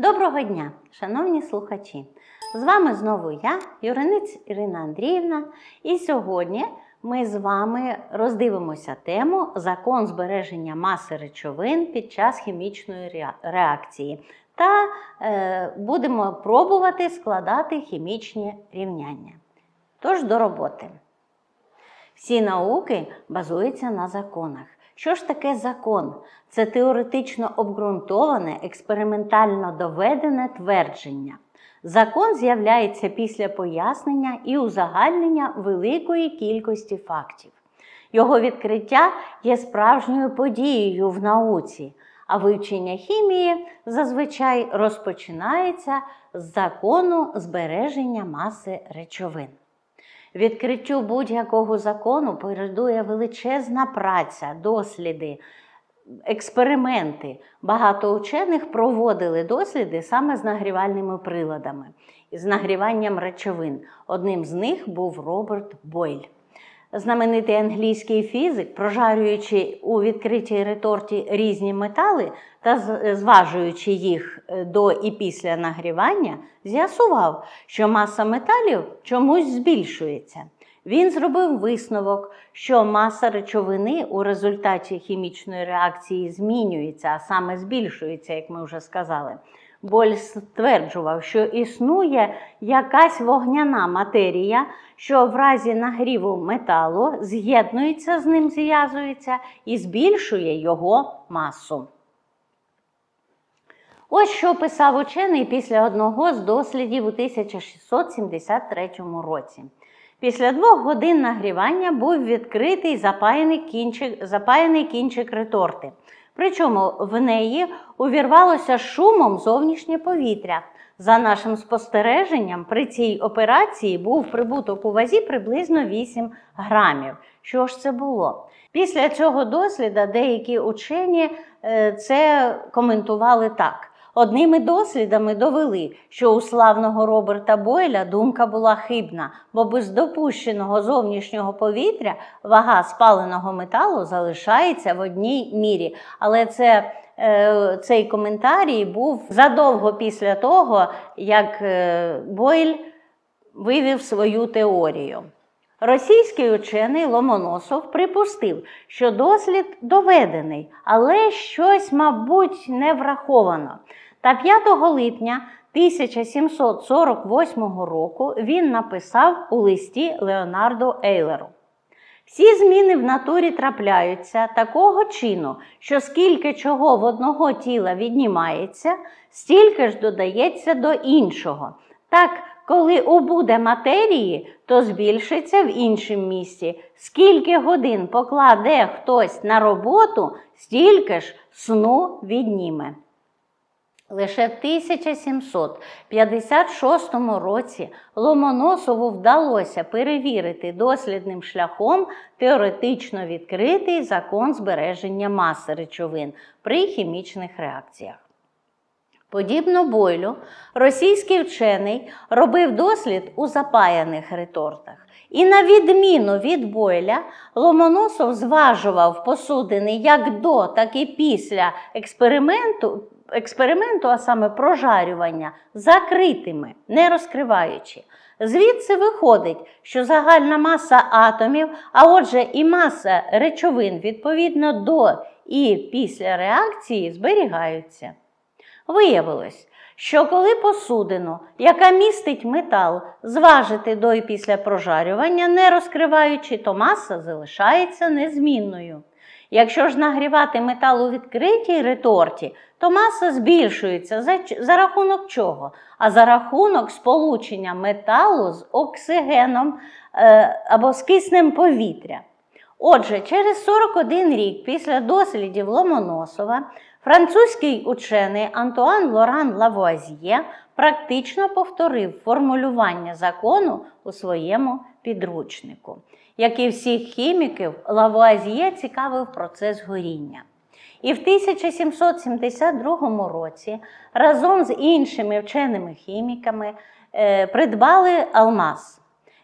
Доброго дня, шановні слухачі! З вами знову я, Юриниць Ірина Андріївна, і сьогодні ми з вами роздивимося тему закон збереження маси речовин під час хімічної реакції та е, будемо пробувати складати хімічні рівняння. Тож до роботи. Всі науки базуються на законах. Що ж таке закон? Це теоретично обґрунтоване, експериментально доведене твердження. Закон з'являється після пояснення і узагальнення великої кількості фактів. Його відкриття є справжньою подією в науці, а вивчення хімії зазвичай розпочинається з закону збереження маси речовин. Відкриттю будь-якого закону передує величезна праця, досліди, експерименти. Багато учених проводили досліди саме з нагрівальними приладами, з нагріванням речовин. Одним з них був Роберт Бойль. Знаменитий англійський фізик, прожарюючи у відкритій реторті різні метали та зважуючи їх е, до і після нагрівання, з'ясував, що маса металів чомусь збільшується. Він зробив висновок, що маса речовини у результаті хімічної реакції змінюється, а саме збільшується, як ми вже сказали. Боль стверджував, що існує якась вогняна матерія, що в разі нагріву металу з'єднується з ним, зв'язується і збільшує його масу. Ось що писав учений після одного з дослідів у 1673 році. Після двох годин нагрівання був відкритий запаяний кінчик, запаяний кінчик реторти. Причому в неї увірвалося шумом зовнішнє повітря. За нашим спостереженням, при цій операції був прибуток у вазі приблизно 8 грамів. Що ж це було? Після цього досліду деякі учені е, це коментували так. Одними дослідами довели, що у славного Роберта Бойля думка була хибна, бо без допущеного зовнішнього повітря вага спаленого металу залишається в одній мірі. Але це, е, цей коментарій був задовго після того, як е, Бойль вивів свою теорію. Російський учений Ломоносов припустив, що дослід доведений, але щось, мабуть, не враховано. Та 5 липня 1748 року він написав у листі Леонардо Ейлеру. Всі зміни в натурі трапляються такого чину, що скільки чого в одного тіла віднімається, стільки ж додається до іншого. Так, коли убуде матерії, то збільшиться в іншому місці. Скільки годин покладе хтось на роботу, стільки ж сну відніме. Лише в 1756 році Ломоносову вдалося перевірити дослідним шляхом теоретично відкритий закон збереження маси речовин при хімічних реакціях. Подібно Бойлю, російський вчений робив дослід у запаяних ретортах. І на відміну від Бойля, Ломоносов зважував посудини як до, так і після експерименту, експерименту, а саме прожарювання, закритими, не розкриваючи. Звідси виходить, що загальна маса атомів, а отже, і маса речовин відповідно до і після реакції зберігаються. Виявилось, що коли посудину, яка містить метал, зважити до і після прожарювання, не розкриваючи, то маса залишається незмінною. Якщо ж нагрівати метал у відкритій реторті, то маса збільшується за, за рахунок чого? А за рахунок сполучення металу з оксигеном е, або з киснем повітря. Отже, через 41 рік після дослідів Ломоносова французький учений Антуан Лоран Лавуазьє практично повторив формулювання закону у своєму підручнику. Як і всіх хіміків, Лавуазьє цікавив процес горіння. І в 1772 році разом з іншими вченими хіміками е, придбали алмаз.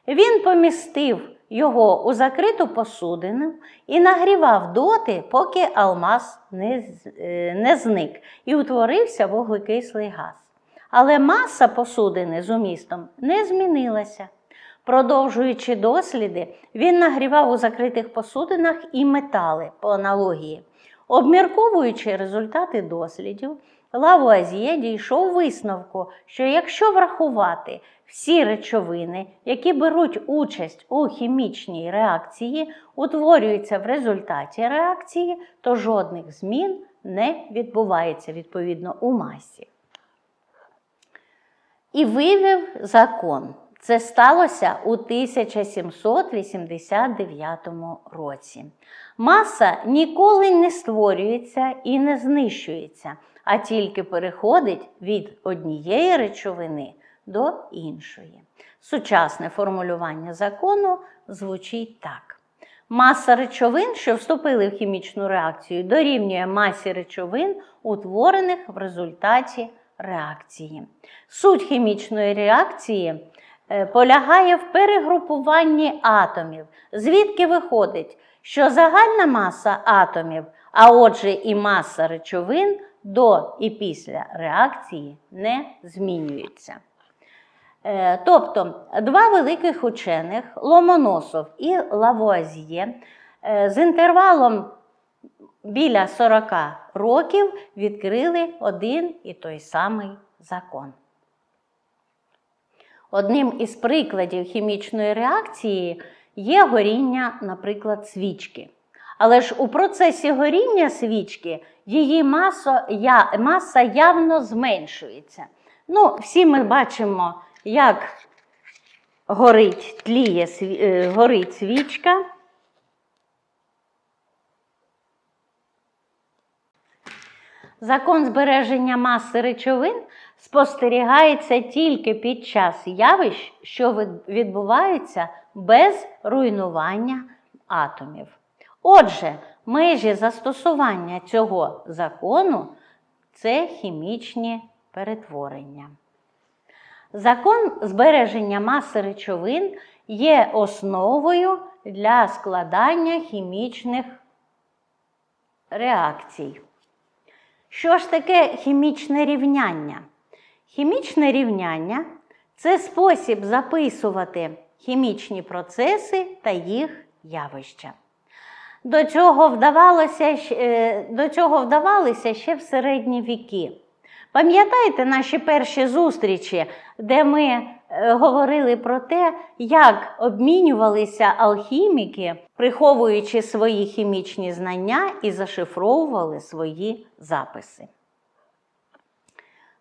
Він помістив його у закриту посудину і нагрівав доти, поки алмаз не, е, не зник і утворився вуглекислий газ. але маса посудини з умістом не змінилася. Продовжуючи досліди, він нагрівав у закритих посудинах і метали по аналогії. Обмірковуючи результати дослідів, Лавуазьє дійшов висновку, що якщо врахувати всі речовини, які беруть участь у хімічній реакції, утворюються в результаті реакції, то жодних змін не відбувається відповідно у масі. І вивів закон. Це сталося у 1789 році. Маса ніколи не створюється і не знищується, а тільки переходить від однієї речовини до іншої. Сучасне формулювання закону звучить так. Маса речовин, що вступили в хімічну реакцію, дорівнює масі речовин, утворених в результаті реакції. Суть хімічної реакції полягає в перегрупуванні атомів, звідки виходить, що загальна маса атомів, а отже і маса речовин до і після реакції не змінюється. Е, Тобто два великих учених Ломоносов і Лавуазьє е, з інтервалом біля 40 років відкрили один і той самий закон. Одним із прикладів хімічної реакції є горіння, наприклад, свічки. Але ж у процесі горіння свічки її маса, я, маса явно зменшується. Ну, всі ми бачимо, як горить, тліє, е, горить свічка. Закон збереження маси речовин спостерігається тільки під час явищ, що від- відбуваються без руйнування атомів. Отже, межі застосування цього закону це хімічні перетворення. Закон збереження маси речовин є основою для складання хімічних реакцій. Що ж таке хімічне рівняння? Хімічне рівняння це спосіб записувати хімічні процеси та їх явища. До цього, вдавалося, е, до цього вдавалися ще в середні віки. Пам'ятаєте наші перші зустрічі, де ми е, говорили про те, як обмінювалися алхіміки, приховуючи свої хімічні знання і зашифровували свої записи.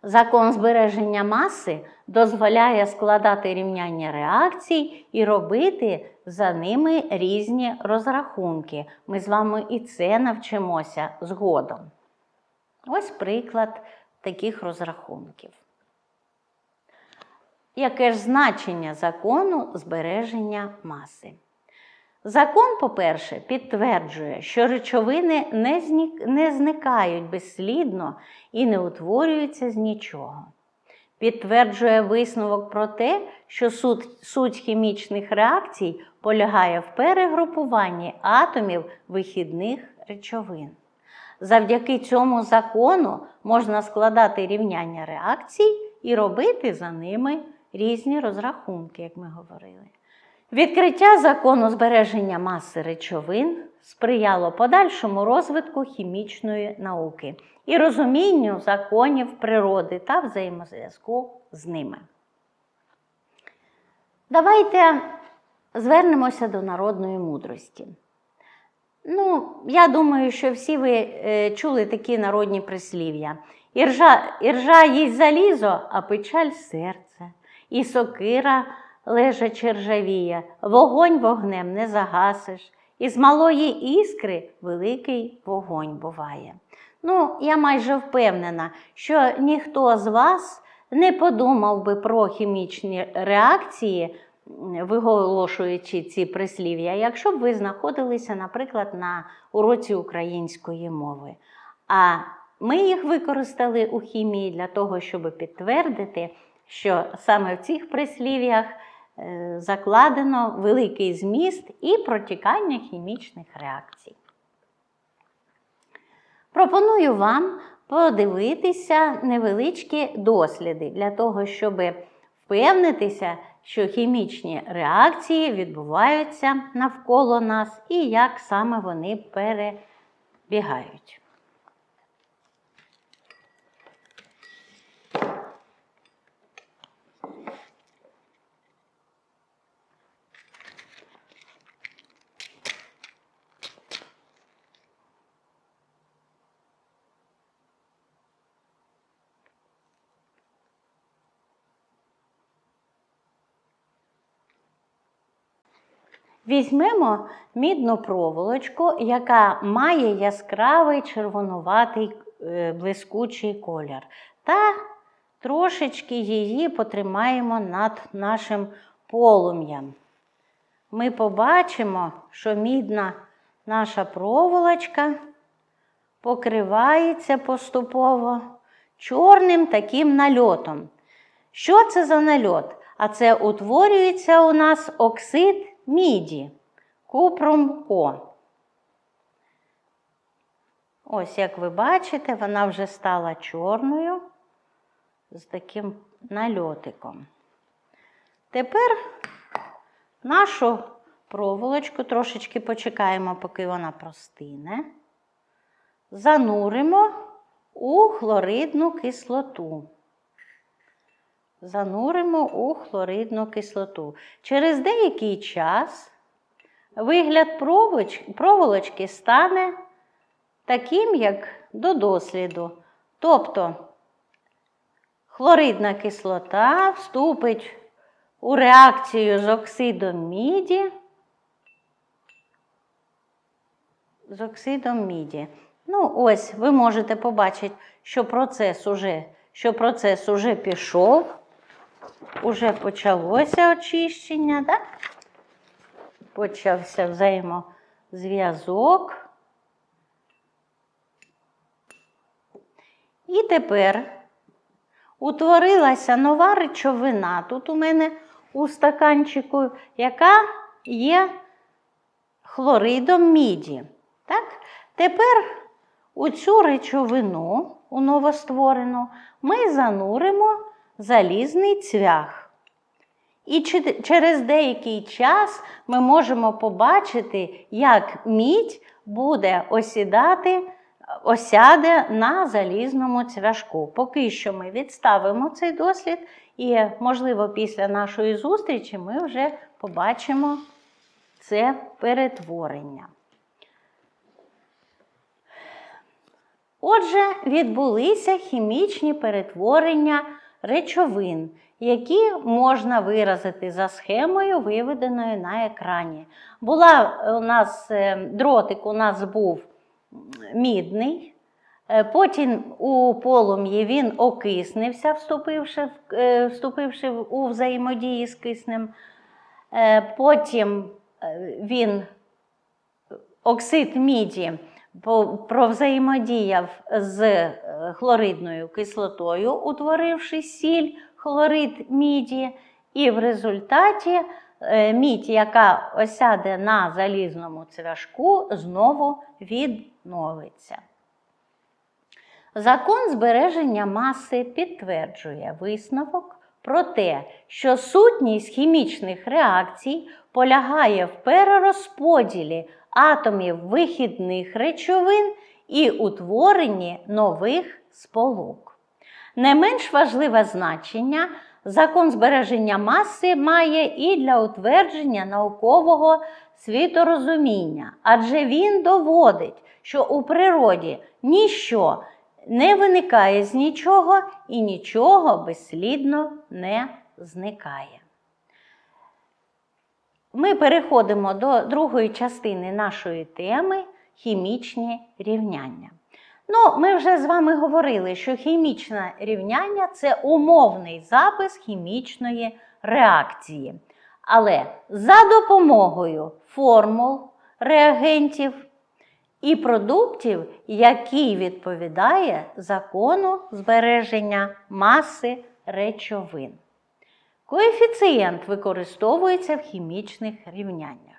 Закон збереження маси дозволяє складати рівняння реакцій і робити за ними різні розрахунки. Ми з вами і це навчимося згодом. Ось приклад таких розрахунків. Яке ж значення закону збереження маси? Закон, по-перше, підтверджує, що речовини не, не зникають безслідно і не утворюються з нічого. Підтверджує висновок про те, що суть хімічних реакцій полягає в перегрупуванні атомів вихідних речовин. Завдяки цьому закону можна складати рівняння реакцій і робити за ними різні розрахунки, як ми говорили. Відкриття закону збереження маси речовин сприяло подальшому розвитку хімічної науки і розумінню законів природи та взаємозв'язку з ними. Давайте звернемося до народної мудрості. Ну, я думаю, що всі ви е, чули такі народні прислів'я. Іржа, іржа їсть залізо, а печаль серце, і сокира лежачи ржавіє, вогонь вогнем не загасиш, і з малої іскри великий вогонь буває. Ну, я майже впевнена, що ніхто з вас не подумав би про хімічні реакції, виголошуючи ці прислів'я, якщо б ви знаходилися, наприклад, на уроці української мови. А ми їх використали у хімії для того, щоб підтвердити, що саме в цих прислів'ях закладено великий зміст і протікання хімічних реакцій. Пропоную вам подивитися невеличкі досліди для того, щоб впевнитися, що хімічні реакції відбуваються навколо нас і як саме вони перебігають. Візьмемо мідну проволочку, яка має яскравий червонуватий е, блискучий колір. Та трошечки її потримаємо над нашим полум'ям. Ми побачимо, що мідна наша проволочка покривається поступово чорним таким нальотом. Що це за нальот? А це утворюється у нас оксид міді, купрум О. Ось, як ви бачите, вона вже стала чорною з таким нальотиком. Тепер нашу проволочку трошечки почекаємо, поки вона простине. Зануримо у хлоридну кислоту зануримо у хлоридну кислоту. Через деякий час вигляд проволочки стане таким, як до досліду. Тобто хлоридна кислота вступить у реакцію з оксидом міді. З оксидом міді. Ну, ось ви можете побачити, що процес уже, що процес уже пішов. Уже почалося очищення, так? почався взаємозв'язок. І тепер утворилася нова речовина. Тут у мене у стаканчику, яка є хлоридом міді. Так? Тепер у цю речовину, у новостворену, ми зануримо залізний цвях. І через деякий час ми можемо побачити, як мідь буде осідати, осяде на залізному цвяшку. Поки що ми відставимо цей дослід, і, можливо, після нашої зустрічі ми вже побачимо це перетворення. Отже, відбулися хімічні перетворення речовин, які можна виразити за схемою, виведеною на екрані. Була у нас е, дротик у нас був мідний, е, потім у полум'ї він окиснився, вступивши, е, вступивши у взаємодії з киснем. Потім він оксид міді провзаємодіяв з е, хлоридною кислотою, утворивши сіль, хлорид міді, і в результаті е, мідь, яка осяде на залізному цвяшку, знову відновиться. Закон збереження маси підтверджує висновок про те, що сутність хімічних реакцій полягає в перерозподілі атомів вихідних речовин і утворенні нових сполук. Не менш важливе значення закон збереження маси має і для утвердження наукового світорозуміння, адже він доводить, що у природі ніщо не виникає з нічого і нічого безслідно не зникає. Ми переходимо до другої частини нашої теми хімічні рівняння. Ну, Ми вже з вами говорили, що хімічне рівняння це умовний запис хімічної реакції. Але за допомогою формул, реагентів і продуктів, який відповідає закону збереження маси речовин. Коефіцієнт використовується в хімічних рівняннях.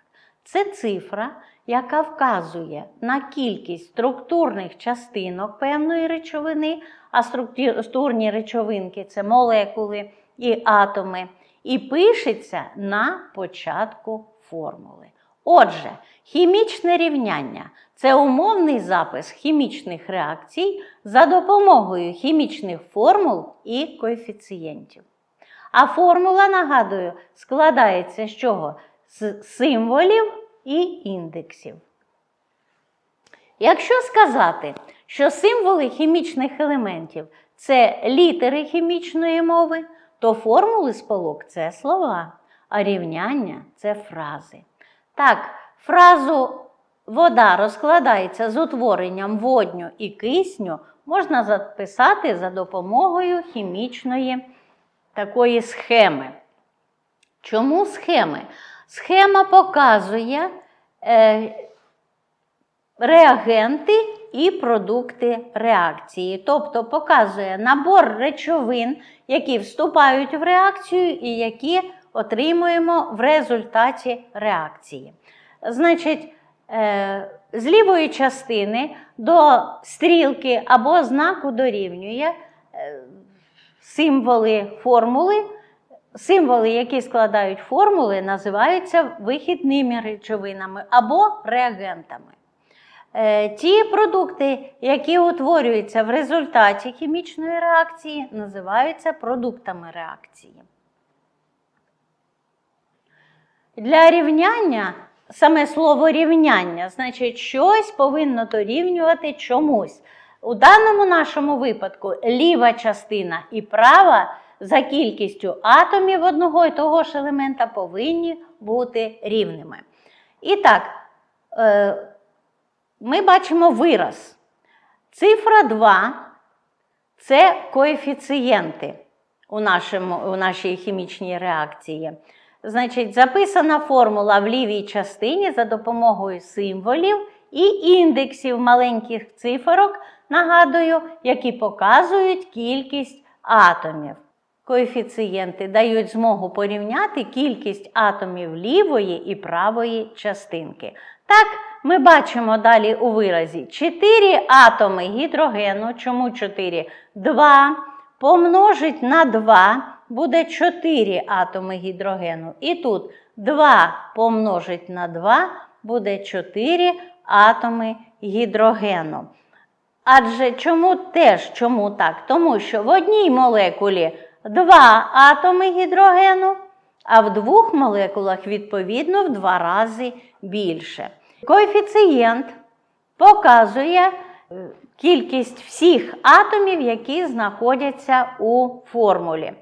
Це цифра, яка вказує на кількість структурних частинок певної речовини, а структурні речовинки це молекули і атоми, і пишеться на початку формули. Отже, хімічне рівняння це умовний запис хімічних реакцій за допомогою хімічних формул і коефіцієнтів. А формула, нагадую, складається з чого? З символів і індексів. Якщо сказати, що символи хімічних елементів це літери хімічної мови, то формули сполук це слова, а рівняння це фрази. Так, фразу вода розкладається з утворенням водню і кисню можна записати за допомогою хімічної такої схеми. Чому схеми? Схема показує е, реагенти і продукти реакції. Тобто показує набор речовин, які вступають в реакцію і які отримуємо в результаті реакції. Значить, е, з лівої частини до стрілки або знаку дорівнює е, символи формули. Символи, які складають формули, називаються вихідними речовинами або реагентами. Е, ті продукти, які утворюються в результаті хімічної реакції, називаються продуктами реакції. Для рівняння саме слово рівняння, значить, щось повинно дорівнювати чомусь. У даному нашому випадку ліва частина і права за кількістю атомів одного і того ж елемента повинні бути рівними. І так, е, ми бачимо вираз. Цифра 2 це коефіцієнти у, нашому, у нашій хімічній реакції. Значить, записана формула в лівій частині за допомогою символів і індексів маленьких циферок, нагадую, які показують кількість атомів. Коефіцієнти дають змогу порівняти кількість атомів лівої і правої частинки. Так, ми бачимо далі у виразі 4 атоми гідрогену. Чому 4? 2 помножить на 2 буде 4 атоми гідрогену. І тут 2 помножить на 2 буде 4 атоми гідрогену. Адже чому теж чому так? Тому що в одній молекулі 2 атоми гідрогену, а в двох молекулах, відповідно, в два рази більше. Коефіцієнт показує е, кількість всіх атомів, які знаходяться у формулі.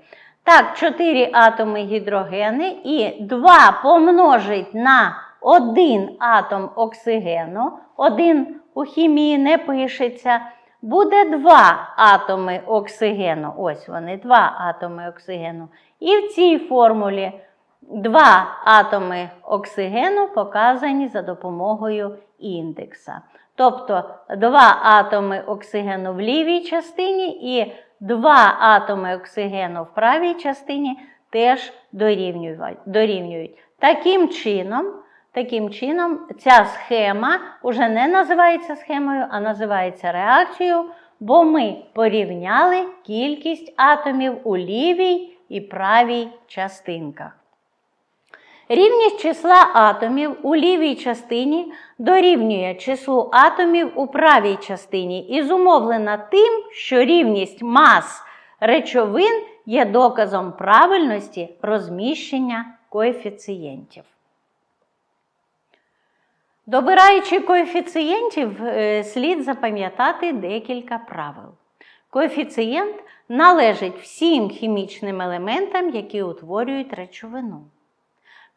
Так, 4 атоми гідрогени і 2 помножить на 1 атом оксигену, 1 у хімії не пишеться, буде 2 атоми оксигену. Ось вони, 2 атоми оксигену. І в цій формулі 2 атоми оксигену показані за допомогою індекса. Тобто 2 атоми оксигену в лівій частині і Два атоми оксигену в правій частині теж дорівнюють. Таким чином, таким чином, ця схема вже не називається схемою, а називається реакцією, бо ми порівняли кількість атомів у лівій і правій частинках. Рівність числа атомів у лівій частині дорівнює числу атомів у правій частині і зумовлена тим, що рівність мас речовин є доказом правильності розміщення коефіцієнтів. Добираючи коефіцієнтів, е, слід запам'ятати декілька правил. Коефіцієнт належить всім хімічним елементам, які утворюють речовину.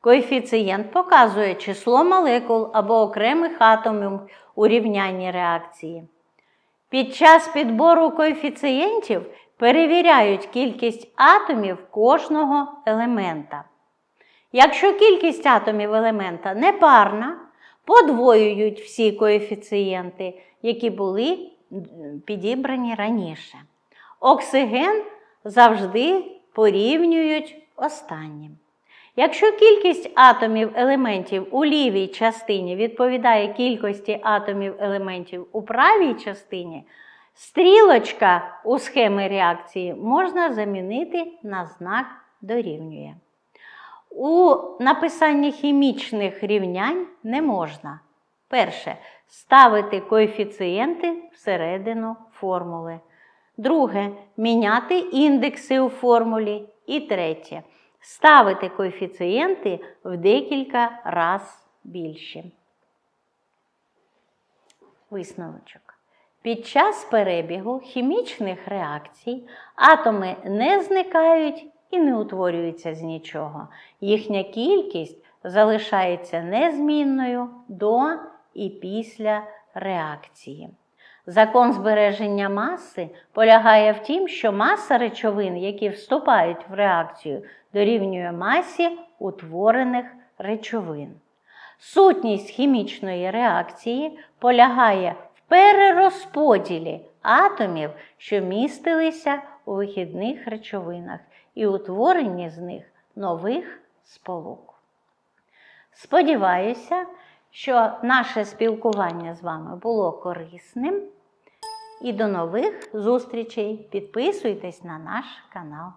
Коефіцієнт показує число молекул або окремих атомів у рівнянні реакції. Під час підбору коефіцієнтів перевіряють кількість атомів кожного елемента. Якщо кількість атомів елемента непарна, подвоюють всі коефіцієнти, які були підібрані раніше. Оксиген завжди порівнюють останнім. Якщо кількість атомів елементів у лівій частині відповідає кількості атомів елементів у правій частині, стрілочка у схемі реакції можна замінити на знак дорівнює. У написанні хімічних рівнянь не можна. Перше ставити коефіцієнти всередину формули. Друге міняти індекси у формулі. І третє ставити коефіцієнти в декілька раз більші. Висновочок. Під час перебігу хімічних реакцій атоми не зникають і не утворюються з нічого. Їхня кількість залишається незмінною до і після реакції. Закон збереження маси полягає в тім, що маса речовин, які вступають в реакцію, дорівнює масі утворених речовин. Сутність хімічної реакції полягає в перерозподілі атомів, що містилися у вихідних речовинах, і утворення з них нових сполук. Сподіваюся, що наше спілкування з вами було корисним. І до нових зустрічей. Підписуйтесь на наш канал.